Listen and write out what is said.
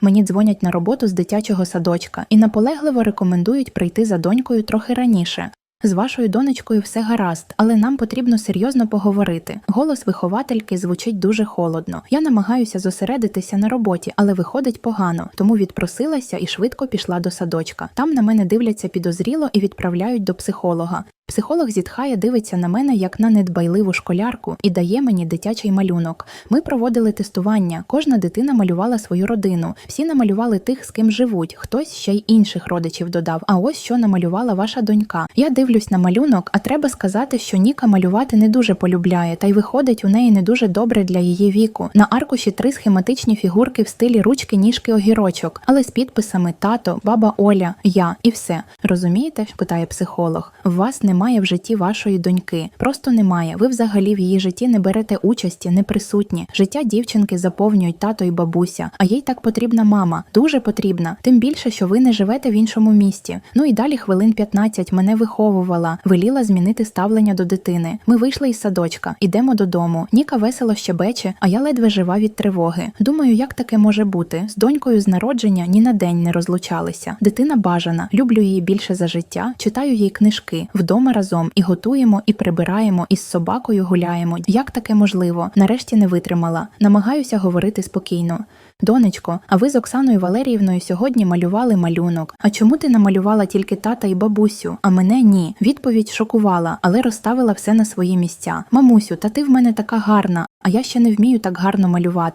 Мені дзвонять на роботу з дитячого садочка і наполегливо рекомендують прийти за донькою трохи раніше. З вашою донечкою все гаразд, але нам потрібно серйозно поговорити. Голос виховательки звучить дуже холодно. Я намагаюся зосередитися на роботі, але виходить погано, тому відпросилася і швидко пішла до садочка. Там на мене дивляться підозріло і відправляють до психолога. Психолог зітхає, дивиться на мене як на недбайливу школярку і дає мені дитячий малюнок. Ми проводили тестування. Кожна дитина малювала свою родину. Всі намалювали тих, з ким живуть. Хтось ще й інших родичів додав. А ось що намалювала ваша донька. Я дивлюсь на малюнок, а треба сказати, що Ніка малювати не дуже полюбляє, та й виходить у неї не дуже добре для її віку. На аркуші три схематичні фігурки в стилі ручки, ніжки, огірочок, але з підписами тато, баба Оля, я і все. Розумієте? питає психолог. В вас немає в житті вашої доньки. Просто немає. Ви взагалі в її житті не берете участі, не присутні. Життя дівчинки заповнюють тато і бабуся, а їй так потрібна мама, дуже потрібна. Тим більше, що ви не живете в іншому місті. Ну і далі хвилин 15 мене виховувала, веліла змінити ставлення до дитини. Ми вийшли із садочка, ідемо додому. Ніка весело щебече, а я ледве жива від тривоги. Думаю, як таке може бути? З донькою з народження ні на день не розлучалися. Дитина бажана, люблю її більше за життя, читаю їй книжки. Вдома разом і готуємо, і прибираємо, і з собакою гуляємо. Як таке можливо? Нарешті не витримала. Намагаюся говорити спокійно. Донечко, а ви з Оксаною Валеріївною сьогодні малювали малюнок. А чому ти намалювала тільки тата і бабусю, а мене ні? Відповідь шокувала, але розставила все на свої місця. Мамусю, та ти в мене така гарна, а я ще не вмію так гарно малювати.